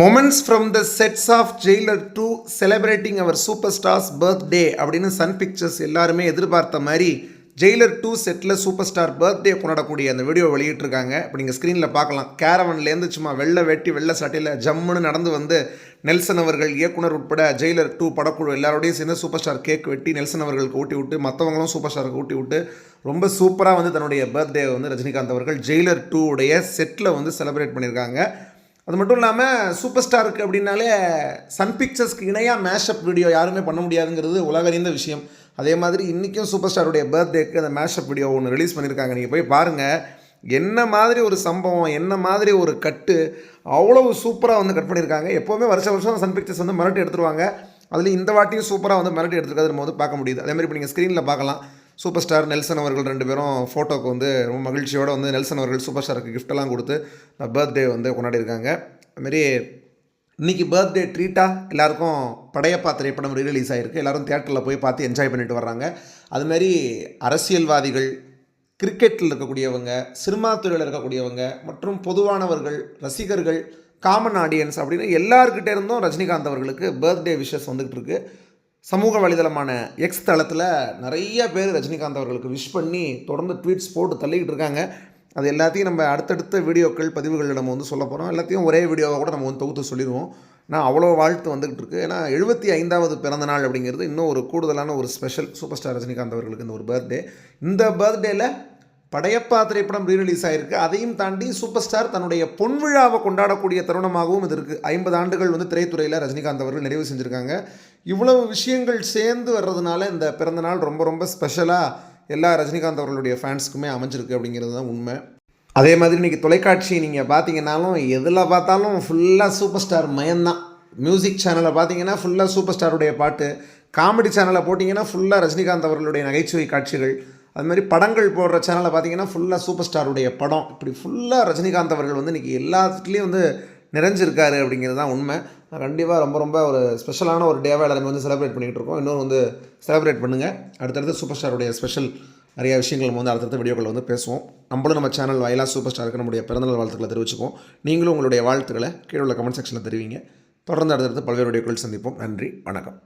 Moments from the sets of Jailer two celebrating our super stars birthday அப்படின்னு Sun pictures எல்லாருமே எதிர்பார்த்த மாதிரி Jailer two செட்டில் சூப்பர் ஸ்டார் பர்த்டே கொண்டாடக்கூடிய அந்த வீடியோ வெளியிட்டிருக்காங்க. இப்போ நீங்கள் ஸ்க்ரீனில் பார்க்கலாம். கேரவன்லேருந்து சும்மா வெள்ளை வெட்டி வெள்ளை சட்டையில் ஜம்முன்னு நடந்து வந்து நெல்சன் அவர்கள் இயக்குனர் உட்பட ஜெயிலர் டூ படக்குழு எல்லாரோடையும் சேர்ந்து சூப்பர் ஸ்டார் கேக் வெட்டி நெல்சன் அவர்களுக்கு ஊட்டி விட்டு மற்றவங்களும் சூப்பர் ஸ்டாருக்கு ஊட்டி விட்டு ரொம்ப சூப்பராக வந்து தன்னுடைய பர்த்டே வந்து ரஜினிகாந்த் அவர்கள் ஜெயிலர் டூ உடைய செட்டில் வந்து செலிப்ரேட் பண்ணியிருக்காங்க. அது மட்டும் இல்லாமல் சூப்பர் ஸ்டாருக்கு அப்படின்னாலே சன் பிக்சர்ஸ்க்கு இணையாக மேஷப் வீடியோ யாருமே பண்ண முடியாதுங்கிறது உலகறிந்த விஷயம். அதே மாதிரி இன்றைக்கும் சூப்பர் ஸ்டாருடைய பர்த்டேக்கு அந்த மேஷப் வீடியோ ஒன்று ரிலீஸ் பண்ணியிருக்காங்க நீங்கள் போய் பாருங்கள் என்ன மாதிரி ஒரு சம்பவம் என்ன மாதிரி ஒரு கட்டு அவ்வளவு சூப்பராக வந்து கட் பண்ணியிருக்காங்க எப்போவுமே வருஷ வருஷம் சன் பிக்சர்ஸ் வந்து மிரட்டி எடுத்துருவாங்க. அதில் இந்த வாட்டியும் சூப்பராக வந்து மிரட்டி எடுத்துருக்காது நம்ம வந்து பார்க்க முடியுது. அதே மாதிரி இப்போ நீங்கள் ஸ்க்ரீனில் பார்க்கலாம். சூப்பர் ஸ்டார் நெல்சன் அவர்கள் ரெண்டு பேரும் ஃபோட்டோக்கு வந்து ரொம்ப மகிழ்ச்சியோடு வந்து நெல்சன் அவர்கள் சூப்பர் ஸ்டாருக்கு கிஃப்டெல்லாம் கொடுத்து பர்த்டே வந்து கொண்டாடிருக்காங்க அதுமாரி இன்றைக்கி பர்த்டே ட்ரீட்டாக எல்லாருக்கும் படையப்பா திரைப்படம் ரீரிலீஸ் ஆகிருக்கு எல்லோரும் தேட்டரில் போய் பார்த்து என்ஜாய் பண்ணிட்டு வர்றாங்க. அதுமாரி அரசியல்வாதிகள் கிரிக்கெட்டில் இருக்கக்கூடியவங்க சினிமா துறையில் இருக்கக்கூடியவங்க மற்றும் பொதுவானவர்கள் ரசிகர்கள் காமன் ஆடியன்ஸ் அப்படின்னு எல்லாருக்கிட்டே இருந்தும் ரஜினிகாந்த் அவர்களுக்கு பர்த்டே விஷஸ் வந்துகிட்டு இருக்குது சமூக வலைதளமான எக்ஸ் தளத்தில் நிறைய பேர் ரஜினிகாந்த் அவர்களுக்கு விஷ் பண்ணி தொடர்ந்து ட்வீட்ஸ் போட்டு தள்ளிக்கிட்டு இருக்காங்க. அது எல்லாத்தையும் நம்ம அடுத்தடுத்த வீடியோக்கள் பதிவுகளில் நம்ம வந்து சொல்ல போகிறோம் எல்லாத்தையும் ஒரே வீடியோவை கூட நம்ம வந்து தொகுத்து சொல்லிடுவோம். நான் அவ்வளோ வாழ்த்து வந்துக்கிட்டு இருக்கு. ஏன்னா எழுபத்தி ஐந்தாவது பிறந்த நாள் அப்படிங்கிறது இன்னும் ஒரு கூடுதலான ஒரு ஸ்பெஷல் சூப்பர் ஸ்டார் ரஜினிகாந்த் அவர்களுக்கு இந்த ஒரு பர்த்டே இந்த பர்த்டேயில் படையப்பா திரைப்படம் ரீரிலீஸ் ஆகிருக்கு அதையும் தாண்டி சூப்பர் ஸ்டார் தன்னுடைய பொன் விழாவை கொண்டாடக்கூடிய தருணமாகவும் இது இருக்குது ஐம்பது ஆண்டுகள் வந்து திரைத்துறையில் ரஜினிகாந்த் அவர்கள் நிறைவு செஞ்சுருக்காங்க. இவ்வளவு விஷயங்கள் சேர்ந்து வர்றதுனால இந்த பிறந்தநாள் ரொம்ப ரொம்ப ஸ்பெஷலாக எல்லா ரஜினிகாந்த் அவர்களுடைய ஃபேன்ஸுக்குமே அமைஞ்சிருக்கு அப்படிங்கிறது தான் உண்மை. அதே மாதிரி இன்றைக்கி தொலைக்காட்சி நீங்கள் பார்த்தீங்கன்னாலும் எதில் பார்த்தாலும் ஃபுல்லாக சூப்பர் ஸ்டார் மயம்தான். மியூசிக் சேனலை பார்த்தீங்கன்னா ஃபுல்லாக சூப்பர் ஸ்டாருடைய பாட்டு. காமெடி சேனலை போட்டிங்கன்னா ஃபுல்லாக ரஜினிகாந்த் அவர்களுடைய நகைச்சுவை காட்சிகள். அது மாதிரி படங்கள் போடுற சேனலை பார்த்தீங்கன்னா ஃபுல்லாக சூப்பர் ஸ்டாருடைய படம். இப்படி ஃபுல்லாக ரஜினிகாந்த் அவர்கள் வந்து இன்றைக்கி எல்லாத்துலேயும் வந்து நிறைஞ்சிருக்காரு அப்படிங்கிறது தான் உண்மை. கண்டிப்பாக ரொம்ப ரொம்ப ஒரு ஸ்பெஷலான ஒரு டேவாக எல்லாருமே வந்து செலிப்ரேட் பண்ணிகிட்டு இருக்கோம். இன்னொரு வந்து செலிப்ரேட் பண்ணுங்கள் அடுத்தடுத்து சூப்பர் ஸ்டாருடைய ஸ்பெஷல் நிறைய விஷயங்கள் நம்ம வந்து அடுத்தடுத்த வீடியோக்கள் வந்து பேசுவோம். நம்மளும் நம்ம சேனல் வயலா சூப்பர் ஸ்டாருக்கு நம்முடைய பிறந்தநாள் வாழ்த்துக்களை தெரிவிச்சுக்கோம் நீங்களும் உங்களுடைய வாழ்த்துக்களை கீழே உள்ள கமெண்ட் செக்ஷனில் தெரிவிங்க. தொடர்ந்து அடுத்தடுத்து பல்வேறு வீடியோக்கள் சந்திப்போம். நன்றி. வணக்கம்.